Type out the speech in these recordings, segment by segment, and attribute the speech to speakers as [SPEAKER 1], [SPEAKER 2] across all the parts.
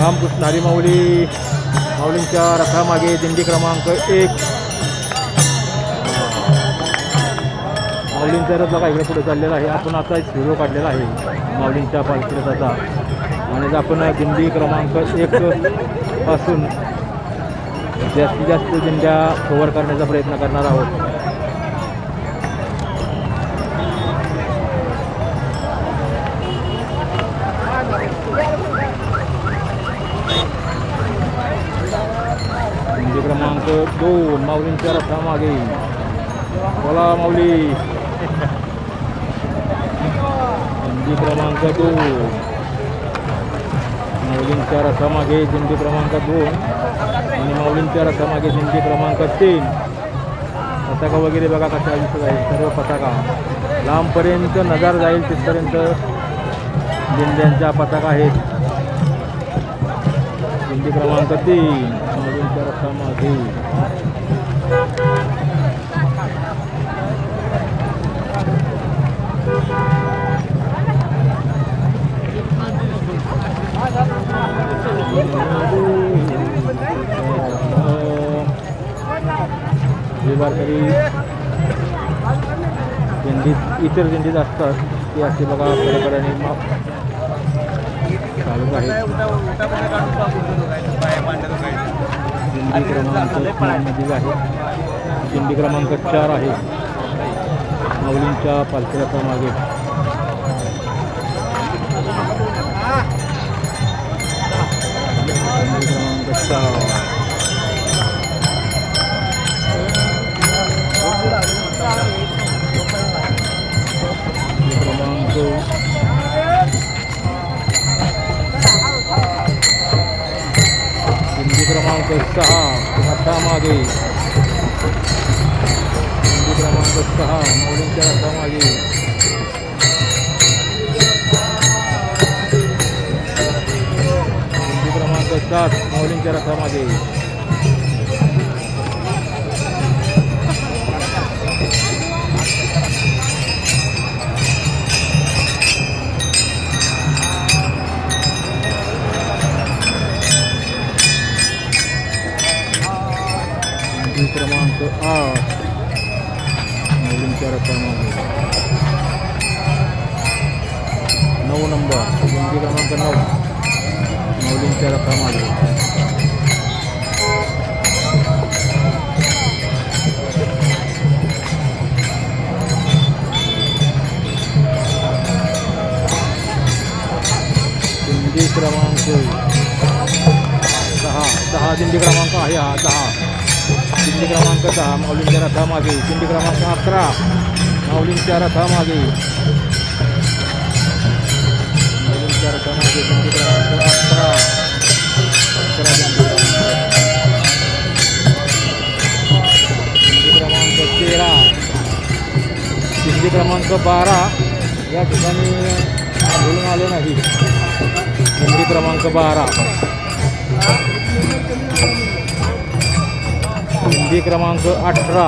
[SPEAKER 1] रामकृष्ण हरी माऊली माऊलींच्या रथामागे दिंडी क्रमांक एक. माऊलींचा रथ बघा इकडे पुढे चाललेला आहे. आपण आता एक व्हिडिओ काढलेला आहे माऊलींच्या पालखी रथाचा आणि आपण दिंडी क्रमांक एक पासून जास्तीत जास्त दिंड्या कव्हर करण्याचा प्रयत्न करणार आहोत. दिंडी क्रमांक दोन माऊलींच्या रथामागे बोला माऊली. दिंडी क्रमांक दोन. माऊलींच्या रथामागे दिंडी क्रमांक दोन. आणि माऊलींच्या रथामागे दिंडी क्रमांक तीन. पताका वगैरे बघा कशा दिसत आहे सर्व पताका. लांबपर्यंत नजार जाईल तिथपर्यंत दिंड्यांच्या पताका आहेत दिंडी क्रमांक तीन. माऊलींच्या रथामागे जे वारकरी दिंडीत इतर दिंडीत असतात ते असे बघा कडेकड्याने चालू आहे. दिंडी क्रमांक तीनमधील आहे. दिंडी क्रमांक चार आहे. माऊलींच्या पालखीच्या मागे. दिंडी क्रमांक चार. क्रमांक क्रमांक सहा रथामागे हिंदी क्रमांक सहा माऊलींच्या रथामागे हिंदी क्रमांक सात मौलींच्या रथामागे क्रमांक क्रमांक दहा माऊलींच्या रथामागे दिंडी क्रमांक अकरा माऊलींच्या रथामागे माऊलींच्या रथामागे दिंडी क्रमांक अकरा अकरा दिंडी दिंडी क्रमांक तेरा दिंडी क्रमांक बारा या ठिकाणी बोलून आलो नाही दिंडी क्रमांक बारा दिंडी क्रमांक अठरा.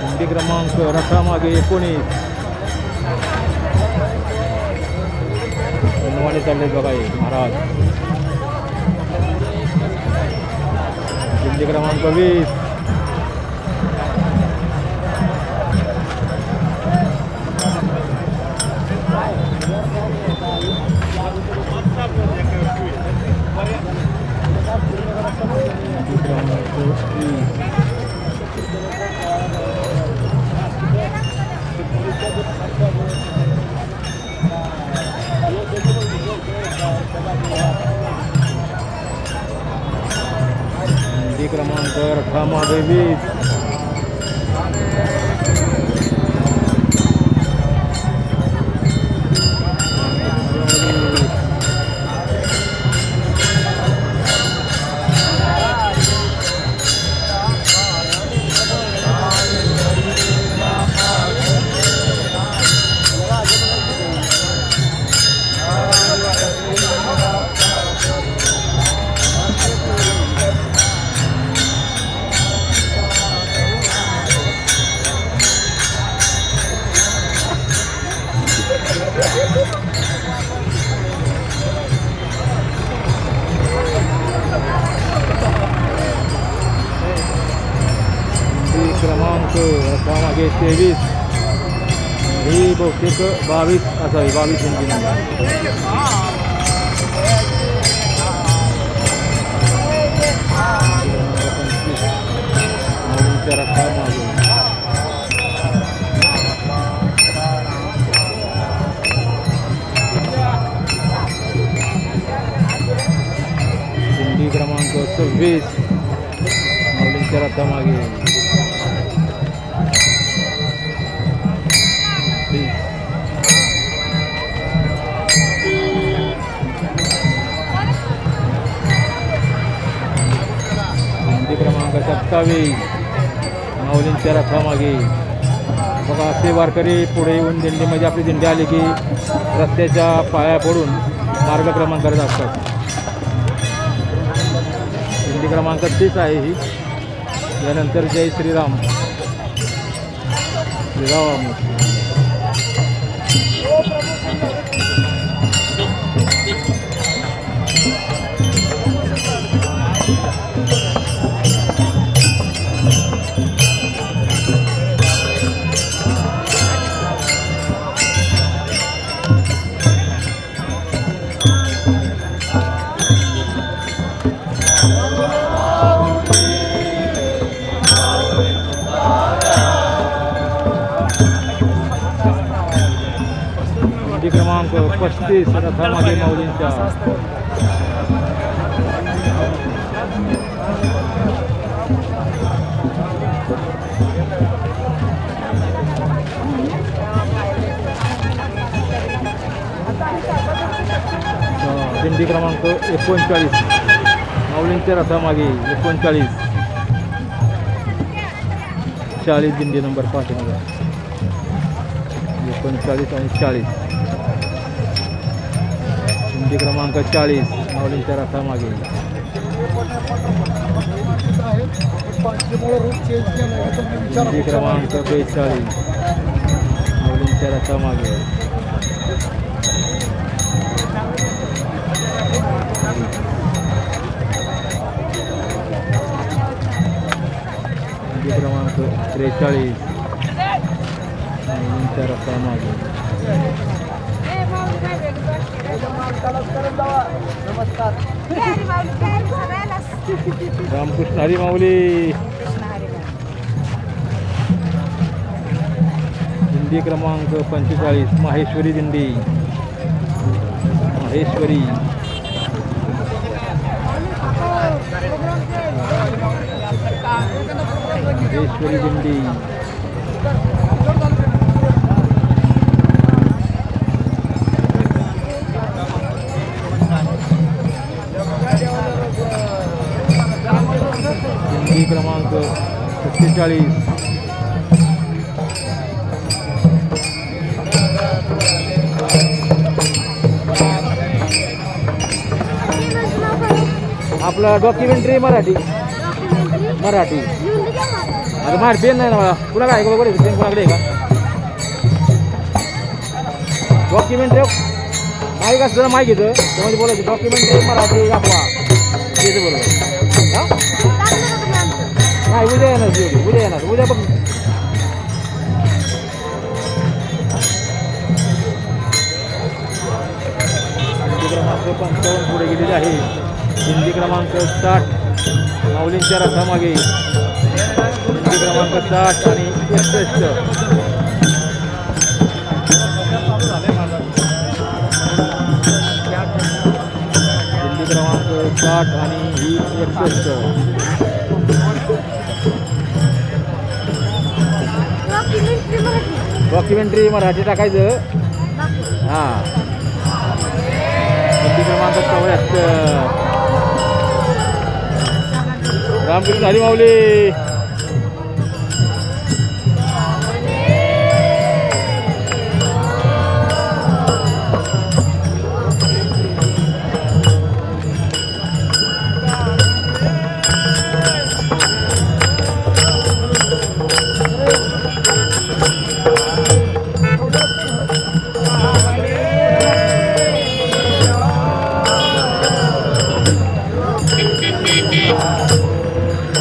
[SPEAKER 1] दिंडी क्रमांक रथामागे एकोणीस हनुमाने चालले बघा हे महाराज। दिल्ली क्रमांक वीस क्रमांक वीस दिंडी क्रमांक रखा महादेवी बावीस असावी बावीस इंची नंबर नवीनच्या रस्ता मागे दिंडी क्रमांक सव्वीस माऊलींच्या रथामागे की बघा असे वारकरी पुढे येऊन दिंडीमध्ये आपली दिंडी आली की रस्त्याच्या पाया पडून मार्गक्रमण करत असतात. दिंडी क्रमांक तीच आहे ही. यानंतर जय श्रीराम. श्रीराम. पस्तीस रथामागे माऊलींच्या अं, दिंडी क्रमांक एकोणचाळीस. माऊलींच्या रथामागे एकोणचाळीस. चाळीस दिंडी नंबर पाठीमागे. एकोणचाळीस आणि चाळीस. दिंडी क्रमांक चाळीस माऊलींच्या रथामागे. दिंडी क्रमांक बेचाळीस माऊलींच्या रथामागे. क्रमांक त्रेचाळीस माऊलींच्या रथामागे. रामकृष्ण हरी माऊली. दिंडी क्रमांक पंचेचाळीस माहेश्वरी दिंडी. माहेश्वरी. माहेश्वरी दिंडी. दिंडी सत्तेचाळीस. आपलं डॉक्युमेंटरी मराठी. मराठी. आता मार पेन नाही ना मला. कुणा काय बघा पेन कुणाकडे आहे का? डॉक्युमेंटरी माहीत असतं माहिती घेतं त्यामध्ये बोलायचं. डॉक्युमेंटरी मराठी दाखवा. बरोबर. नाही उद्या येणार ती उद्या उद्या येणार उद्या बघ दिंडी क्रमांक पंचावन्न पुढे गेलेली आहे. हिंदी क्रमांक साठ माऊलींच्या रथामागे. हिंदी क्रमांक साठ आणि एकसष्ट. हिंदी क्रमांक साठ आणि ही एकसष्ट. डॉक्युमेंटरी मराठी टाकायचं. हां. दिंडी क्रमांक चौऱ्याहत्तर. रामकृष्ण हरी माऊली.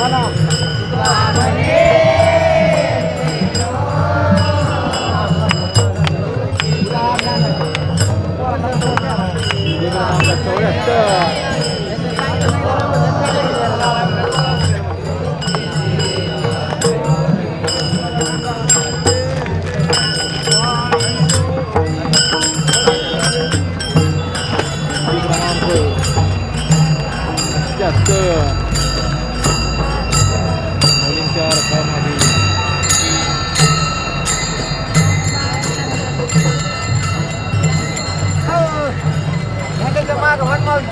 [SPEAKER 1] Hala.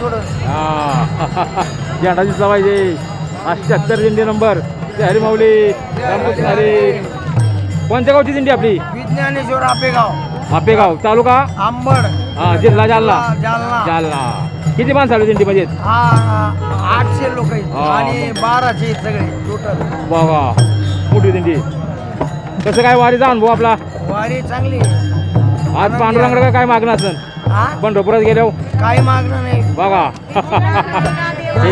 [SPEAKER 1] हा. झेंडा दिसला पाहिजे. अठ्याहत्तर दिंडी नंबर. हरी माऊली. रामकृष्ण हरी. कोणत्या गावची दिंडी आपली?
[SPEAKER 2] विज्ञानेश्वर आपेगाव.
[SPEAKER 1] आपेगाव. तालुका?
[SPEAKER 2] आंबड
[SPEAKER 1] हा जिल्हा जालना.
[SPEAKER 2] जालना.
[SPEAKER 1] जालना. किती माणसं आली दिंडीमध्ये?
[SPEAKER 2] हा आठशे लोक. आणि बाराशे सगळे टोटल
[SPEAKER 1] वा वा. मोठी दिंडी. कसं काय वारीचा अनुभव आपला?
[SPEAKER 2] वारी चांगली
[SPEAKER 1] आज पांडुरंगाला काय मागणं असेल? पंढरपुरात गेल्यावर?
[SPEAKER 2] काही मागणं नाही.
[SPEAKER 1] बघा. हे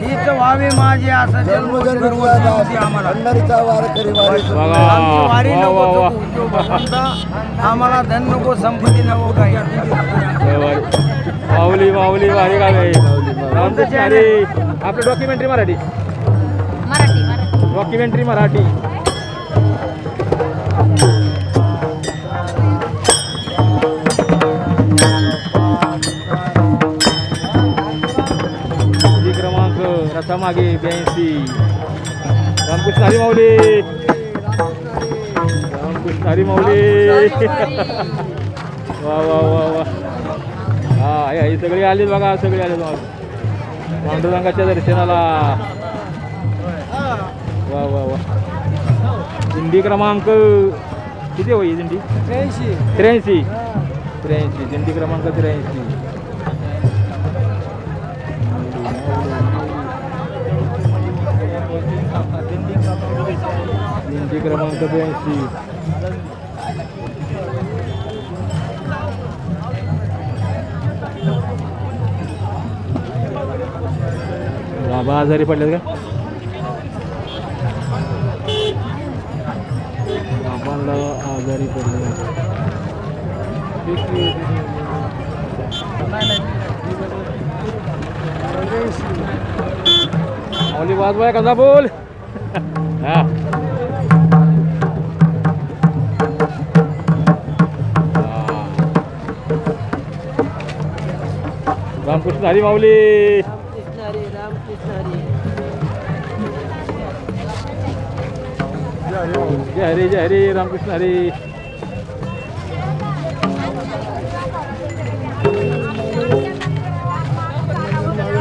[SPEAKER 2] हीच व्हावी माझी असं जन्म आम्हाला.
[SPEAKER 3] पंढरीचा वारकरी वारी
[SPEAKER 1] बघा.
[SPEAKER 2] आमची वारी
[SPEAKER 1] वा
[SPEAKER 2] नको
[SPEAKER 1] वा वा.
[SPEAKER 2] चुकू. जो भगवंता आम्हाला धन नको संपत्ती नको काही.
[SPEAKER 1] माऊली माऊली वारी रामकृष्ण हरी. आपलं डॉक्युमेंटरी मराठी.
[SPEAKER 4] मराठी मराठी.
[SPEAKER 1] डॉक्युमेंटरी मराठी. रथामागे ब्याऐंशी रामकृष्ण हरी माऊली रामकृष्ण हरी माऊली वा वा वा वा हा हे हे सगळे आले बघा सगळे आले बघा पांडुरंगाच्या दर्शनाला वा वा वा दिंडी क्रमांक किती होई दिंडी त्र्याऐंशी त्र्याऐंशी दिंडी क्रमांक त्र्याऐंशी दिंडी क्रमांक त्र्याऐंशी बाबा आजारी पडलेत का? बाबांना आजारी पडले ओली वाजवाय कसा बोल? हा. रामकृष्ण हरी माऊली जय हरी जय हरी रामकृष्ण हरी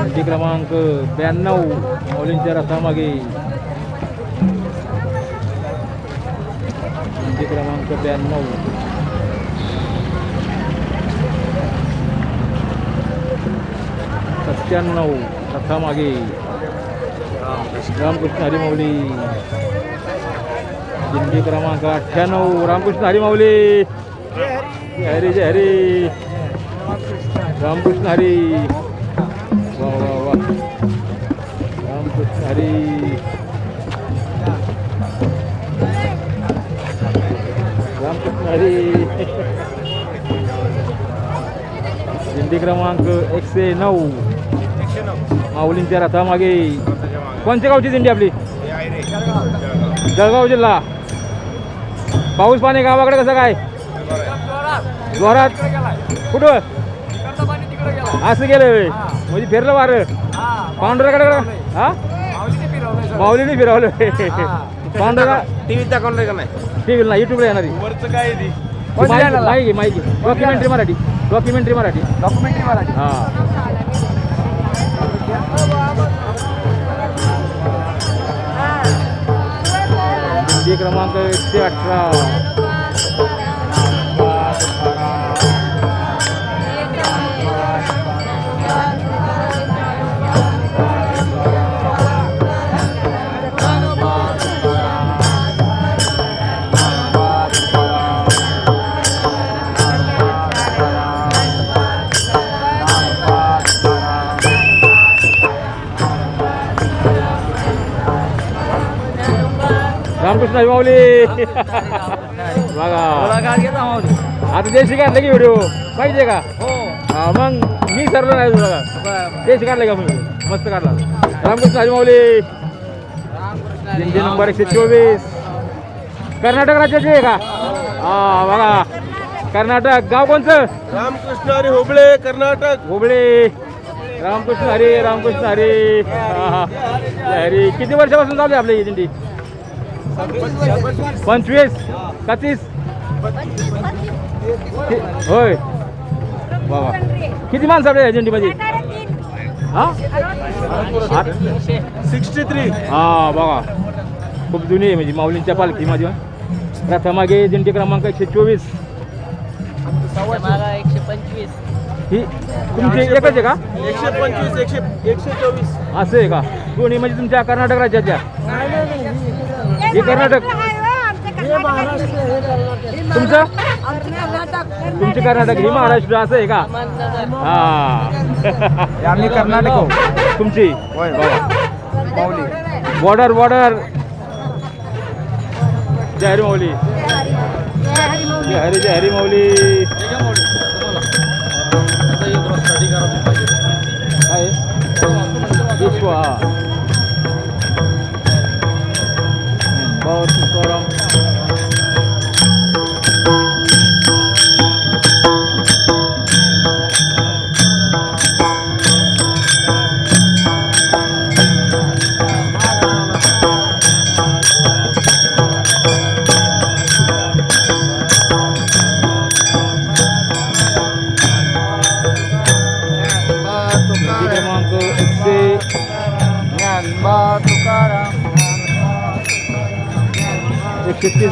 [SPEAKER 1] दिंडी क्रमांक ब्याण्णव माऊलींच्या रथामागे दिंडी क्रमांक ब्याण्णव सत्त्याण्णव रथामागे रामकृष्ण हरी माऊली दिंडी क्रमांक अठ्ठ्याण्णव रामकृष्ण हरी माऊली जय हरी जय हरी रामकृष्ण हरी वा वा वा रामकृष्ण हरी रामकृष्ण हरी दिंडी क्रमांक एकशे नऊ माऊलींच्या रथामागे कोणत्या गावची दिंडी आपली? जळगाव जिल्हा. पाऊस पाणी गावाकडे कसं काय? जोरात. कुठं? असं गेलं. म्हणजे फिरलं वार. पांढऱ्याकडे हा? माऊलीने फिरवलं पांढरा
[SPEAKER 2] टीव्हीत दाखवलं का नाही?
[SPEAKER 1] टी व्हीला युट्यूबला येणारी माहिती माहिती documentary Marathi. Documentary Marathi.
[SPEAKER 2] Documentary मला
[SPEAKER 1] हा. क्रमांक एकशे अठरा. माऊली बघा. आता देशी काढलं की व्हिडिओ पाहिजे का? हा. मग मी सरलो नाही बघा देशी काढलं का मी मस्त काढला. रामकृष्ण हरी माऊली दिंडी नंबर एकशे चोवीस. कर्नाटक राज्याचे आहे का? हा बघा. कर्नाटक गाव कोणचं?
[SPEAKER 2] रामकृष्ण हरी हुबळे कर्नाटक.
[SPEAKER 1] हुबळे. रामकृष्ण हरी रामकृष्ण हरी. हरी. किती वर्षापासून चालू आहे आपली ही दिंडी? पंचवीस. का तीस कि- होय. वा किती माणसं आपल्या दिंडीमध्ये हा?
[SPEAKER 2] Sixty three.
[SPEAKER 1] हा बघा खूप जुनी आहे म्हणजे माऊलींच्या पालखीमध्ये प्रथमागे दिंडी क्रमांक एकशे चोवीस.
[SPEAKER 3] एकशे पंचवीस
[SPEAKER 1] ही तुमची एकच आहे का?
[SPEAKER 2] एकशे पंचवीस एकशे एकशे चोवीस.
[SPEAKER 1] असं आहे का? दोन्ही म्हणजे तुमच्या कर्नाटक राज्याच्या हे कर्नाटक। तुमचं? तुमची कर्नाटक ही महाराष्ट्र असं आहे का? हा.
[SPEAKER 2] आम्ही कर्नाटक आहोत.
[SPEAKER 1] तुमची? Border border. जय हरी माऊली जय हरी जय हरी माऊली काय? विश्व बहुत तुकाराम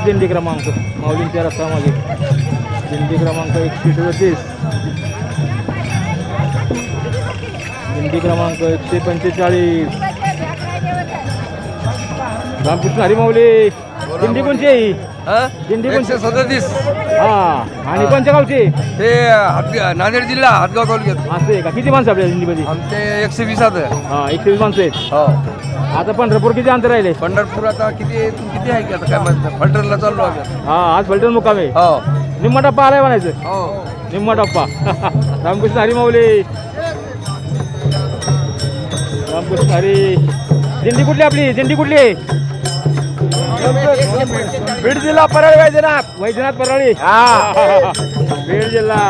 [SPEAKER 1] एकशे तीस दिंडी क्रमांक माऊलींच्या रथामागे दिंडी क्रमांक एकशे सदतीस दिंडी क्रमांक एकशे पंचेचाळीस. रामकृष्ण हरी माऊली. दिंडी कोणची आहे? दिंडी कोणची
[SPEAKER 2] एकशे सदतीस.
[SPEAKER 1] हा. आणि कोणत्या गावची?
[SPEAKER 2] ते हातगा- नांदेड जिल्हा हातगाव तालुक्यात.
[SPEAKER 1] असं आहे का? किती माणसं आपल्या दिंडीमध्ये?
[SPEAKER 2] आमचे एकशे वीस आहेत.
[SPEAKER 1] हा एकशे वीस माणसं आहेत.
[SPEAKER 2] हो.
[SPEAKER 1] आता पंढरपूर किती अंतर राहिले?
[SPEAKER 2] पंढरपूर आता किती तू किती आहे की आता काय म्हणतात फलटरला चाललो आम्ही
[SPEAKER 1] हा आज फलटण मुक्काम? आहे
[SPEAKER 2] हो.
[SPEAKER 1] निम्मा टप्पा आलाय म्हणायचं.
[SPEAKER 2] हो.
[SPEAKER 1] निम्मा टप्पा. रामकृष्ण हरी माऊली. रामकृष्ण हरी. दिंडी कुठली आपली? दिंडी कुठली आहे?
[SPEAKER 2] बीड जिल्हा परळ वैद्यनाथ.
[SPEAKER 1] वैद्यनाथ परळी.
[SPEAKER 2] हा.
[SPEAKER 1] बीड जिल्हा.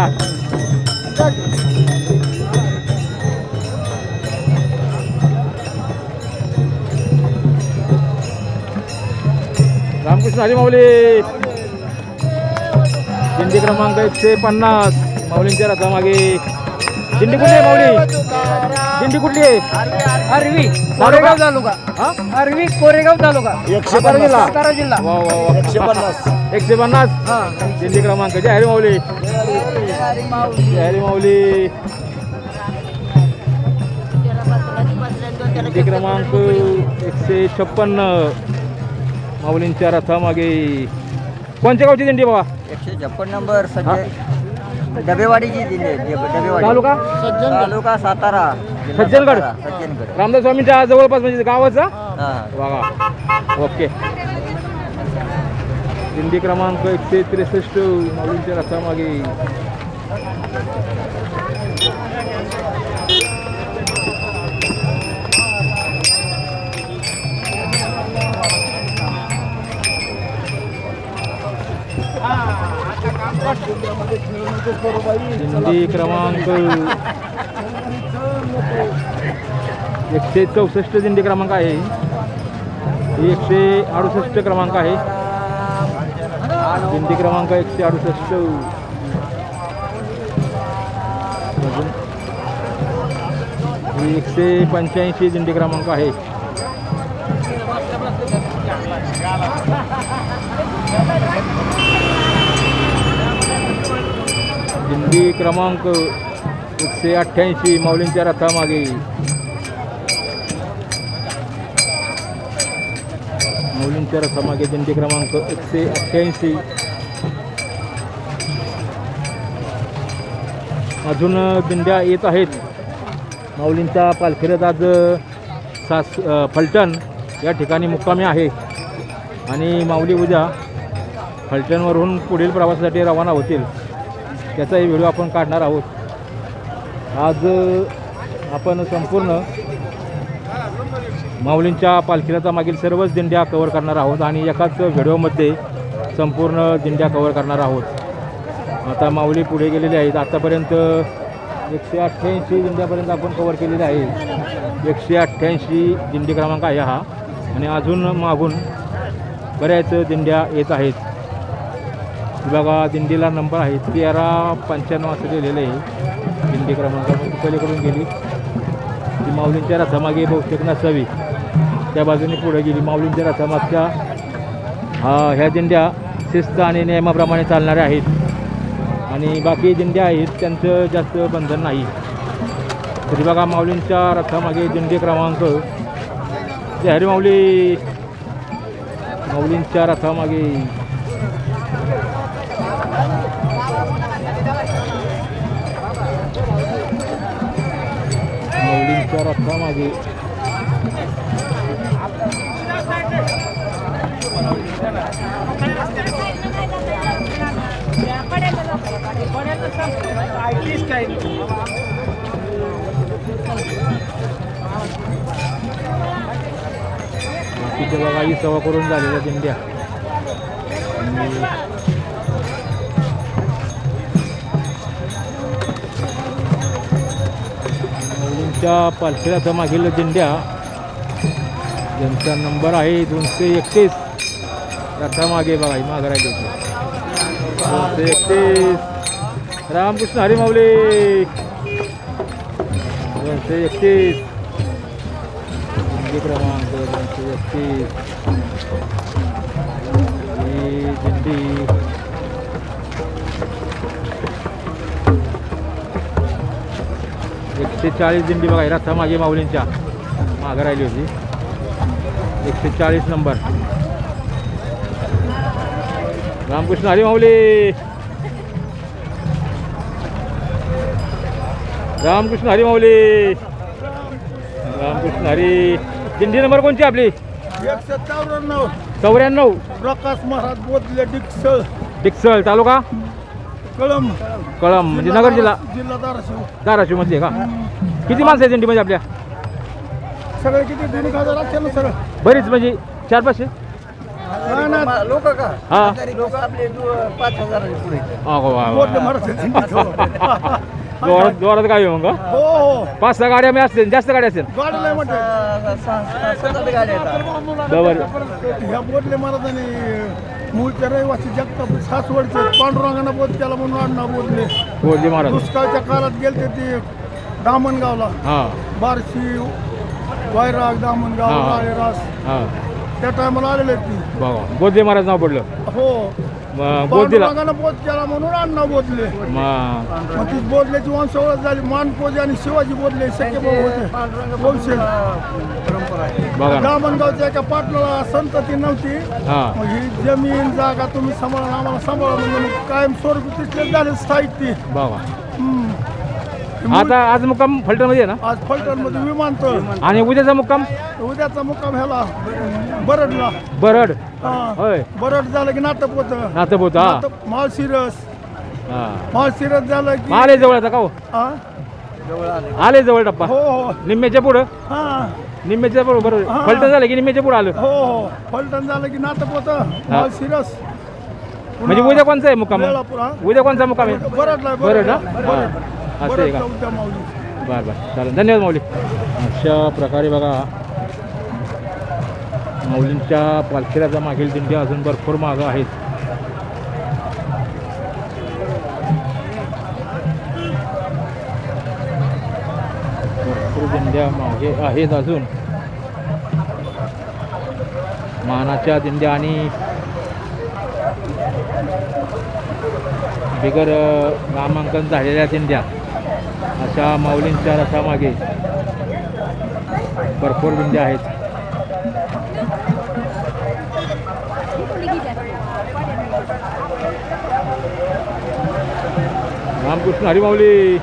[SPEAKER 1] हरी माऊली दिंडी क्रमांक एकशे पन्नास. माऊलींच्या रथामागे दिंडी कुठली आहे माऊली? दिंडी कुठली आहे?
[SPEAKER 3] अरवी
[SPEAKER 1] कोरेगाव
[SPEAKER 3] तालुका.
[SPEAKER 1] हा?
[SPEAKER 3] अरवी कोरेगाव तालुका.
[SPEAKER 1] सातारा जिल्हा
[SPEAKER 3] सातारा जिल्हा.
[SPEAKER 1] वा वा वा. एकशे पन्नास. एकशे पन्नास? दिंडी क्रमांक जय हरी माऊली. जय हरी माऊली. दिंडी क्रमांक एकशे छप्पन्न. माऊलींच्या रथामागे. कोणत्या गावची दिंडी बाबा?
[SPEAKER 3] एकशे छप्पन नंबर सज्जन डबेवाडीची दिली डबेवाडी.
[SPEAKER 1] तालुका?
[SPEAKER 3] तालुका सातारा. जिल्हा
[SPEAKER 1] सज्जनगड.
[SPEAKER 3] सातारा, सज्जनगड.
[SPEAKER 1] रामदास स्वामींच्या जवळपास म्हणजे गावाचा?
[SPEAKER 3] हा.
[SPEAKER 1] बघा ओके. दिंडी क्रमांक एकशे त्रेसष्ट माऊलींच्या रथामागे. दिंडी क्रमांक एकशे चौसष्ट दिंडी क्रमांक आहे. ही एकशे अडुसष्ट क्रमांक आहे. दिंडी क्रमांक एकशे अडुसष्ट. एकशे पंच्याऐंशी दिंडी क्रमांक आहे. दिंडी क्रमांक एकशे अठ्ठ्याऐंशी माऊलींच्या रथामागे. माऊलींच्या रथामागे दिंडी क्रमांक एकशे अठ्ठ्याऐंशी. अजून दिंड्या येत आहेत. माऊलींच्या पालखीरथ आज सास फलटण या ठिकाणी मुक्कामी आहे. आणि माऊली उद्या फलटणवरून पुढील प्रवासासाठी रवाना होतील. त्याचाही व्हिडिओ आपण काढणार आहोत. आज आपण संपूर्ण माऊलींच्या पालखीचा मागील सर्वच दिंड्या कवर करणार आहोत आणि एकाच व्हिडिओमध्ये संपूर्ण दिंड्या कवर करणार आहोत. आता माऊली पुढे गेलेली आहेत. आतापर्यंत एकशे अठ्ठ्याऐंशी दिंड्यापर्यंत आपण कवर केलेले आहे. एकशे अठ्ठ्याऐंशी दिंडी क्रमांक आहे हा. आणि अजून मागून बऱ्याच दिंड्या येत आहेत. बघा दिंडीला नंबर आहे. तेरा पंच्याण्णव असं लिहिलेलं आहे. दिंडी क्रमांक पलीकडून गेली. ती माऊलींच्या रथामागे बहुतेक नसावी. त्या बाजूने पुढे गेली. माऊलींच्या रथामागच्या हा ह्या दिंड्या शिस्त आणि नियमाप्रमाणे चालणाऱ्या आहेत. आणि बाकी दिंड्या आहेत त्यांचं जास्त बंधन नाही. तरी बघा माऊलींच्या रथामागे दिंडी क्रमांक. जय हरी माऊली. माऊलींच्या रथामागे. माऊलींच्या रथामागे तिथे बघा ही सवा करून झालेल्या दिंड्या. त्या पालखीला मागील दिंड्या ज्यांचा नंबर आहे दोनशे एकतीस. रथामागे बघा ही दोनशे एकतीस. रामकृष्ण हरी दोनशे एकतीस. दिंडी क्रमांक दोनशे एकतीस. ही दिंडी. एकशे चाळीस दिंडी बघा रथा मागे माऊलींच्या मागं राहिली होती. एकशे चाळीस नंबर. रामकृष्ण हरी माऊली! रामकृष्ण हरी माऊली! रामकृष्ण हरी! दिंडी नंबर कोणची आपली?
[SPEAKER 2] एकशे चौऱ्याण्णव.
[SPEAKER 1] चौऱ्याण्णव.
[SPEAKER 2] प्रकाश महाराज बोधले डिक्सळ
[SPEAKER 1] डिक्सळ तालुका?
[SPEAKER 2] कळम
[SPEAKER 1] कळम म्हणजे नगर जिल्हा.
[SPEAKER 2] जिल्हा धाराशिव
[SPEAKER 1] धाराशिव मधली आहे का? किती माणसं आहे दिंडीमध्ये आपल्या?
[SPEAKER 2] सगळे किती? दीड एक हजार असेल ना सगळं
[SPEAKER 1] बरीच म्हणजे चार पाचशे?
[SPEAKER 3] लोक का?
[SPEAKER 1] हा.
[SPEAKER 3] लोक आपले पाच हजार
[SPEAKER 1] जोरात जोरात काय मग का?
[SPEAKER 2] हो हो.
[SPEAKER 1] पाच सहा गाड्या मी असतील जास्त गाड्या असतील.
[SPEAKER 3] आठ गाड्या
[SPEAKER 2] बोधले मूळच्या रहिवासी जगताप सासवडचे पांडुरंगांना बोध केला म्हणून अण्णा बोधले
[SPEAKER 1] महाराज.
[SPEAKER 2] दुष्काळच्या काळात गेलते ते दामणगावला.
[SPEAKER 1] हां.
[SPEAKER 2] बारशी वैराग दामणगाव. राळेरास.
[SPEAKER 1] हां.
[SPEAKER 2] त्या टायमाला आलेले ती.
[SPEAKER 1] बोलले महाराज नाव पडलं.
[SPEAKER 2] हो.
[SPEAKER 1] मग बोध दिला
[SPEAKER 2] पांडुरंगानं बोध केला म्हणून अण्णा बोधले.
[SPEAKER 1] मग
[SPEAKER 2] ती बोधल्याची वंशावळ झाली. मानपोजी आणि शिवाजी बोधले. सख्खे भाऊ होते.
[SPEAKER 1] बघा ना.
[SPEAKER 2] दामणगावच्या एका पाटलाला संतती नव्हती.
[SPEAKER 1] हां.
[SPEAKER 2] मग ही जमीन जागा तुम्ही सांभाळा आम्हाला सांभाळा म्हणून कायम स्वरूपी तिथले झाले स्थायिक ती हम्म.
[SPEAKER 1] आता आज मुक्काम फलटणमध्ये आहे
[SPEAKER 2] आज फलटणमध्ये विमानतळ
[SPEAKER 1] ना आणि उद्याचा मुक्काम?
[SPEAKER 2] उद्याचा मुक्काम ह्याला बरडला.
[SPEAKER 1] बरड.
[SPEAKER 2] हा.
[SPEAKER 1] होय.
[SPEAKER 2] बरड झालं की नाटक होत.
[SPEAKER 1] नातं बोत हा
[SPEAKER 2] माळशिरस
[SPEAKER 1] हां.
[SPEAKER 2] माळशिरस झालं की
[SPEAKER 1] आले जवळ आता का हो?
[SPEAKER 2] हा?
[SPEAKER 1] आले जवळ टप्पा
[SPEAKER 2] हो हो.
[SPEAKER 1] निम्म्याच्या पुढं?
[SPEAKER 2] हा.
[SPEAKER 1] निम्म्याच्या पुढं बरोबर
[SPEAKER 2] हा.
[SPEAKER 1] फलटण झालं की निम्म्याच्या पुढं आलं.
[SPEAKER 2] हो हो. फलटण झालं की नाटक होतं माळशिरस
[SPEAKER 1] म्हणजे उद्या कोणचा आहे मुक्काम?
[SPEAKER 2] वेळापूर, हा?
[SPEAKER 1] उद्या कोणचा मुक्काम आहे?
[SPEAKER 2] बरडला
[SPEAKER 1] हां. असं आहे का?
[SPEAKER 2] उद्या माऊली.
[SPEAKER 1] बरं बरं. चालेल. धन्यवाद माऊली. अशा प्रकारे बघा माऊलींच्या पालखीला मागील दिंडी अजून भरपूर मागं आहेत. दिंड्या मागे आहेत अजून. मानाच्या दिंड्या आणि बिगर नामांकन झालेल्या दिंड्या. अशा माऊलींच्या रथामागे भरपूर दिंड्या आहेत. रामकृष्ण हरी माऊली!